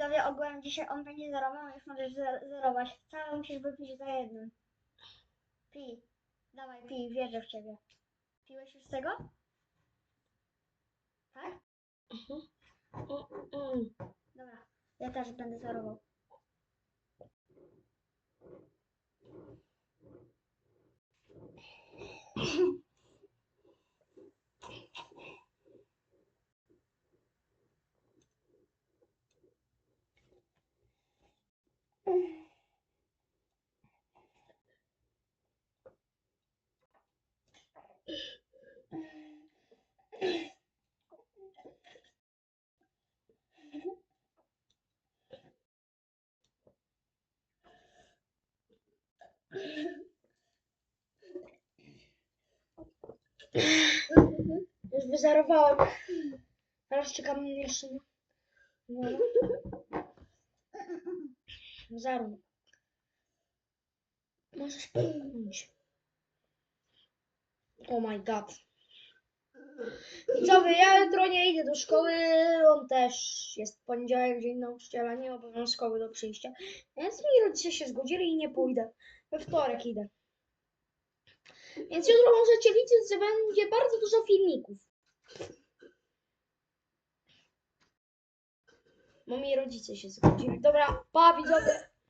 widzowie, ogółem dzisiaj on będzie zerował, już możesz zer- zerować. Całe musisz wypić za jednym. Pij. Dawaj, pij, wierzę w ciebie. Piłeś już z tego? Tak? Mhm. Mm, mm. Dobra, ja też będę zerował. Już wyzerowałem. Teraz czekam jeszcze. No. Zero. Możesz pęknąć. Oh my god. Widzowie, ja jutro nie idę do szkoły, on też jest poniedziałek, dzień nauczyciela, nie obowiązkowy do przyjścia. Więc mi rodzice się zgodzili i nie pójdę. We wtorek idę. Więc jutro możecie liczyć, że będzie bardzo dużo filmików. Bo mi rodzice się zgodzili. Dobra, pa widzowie.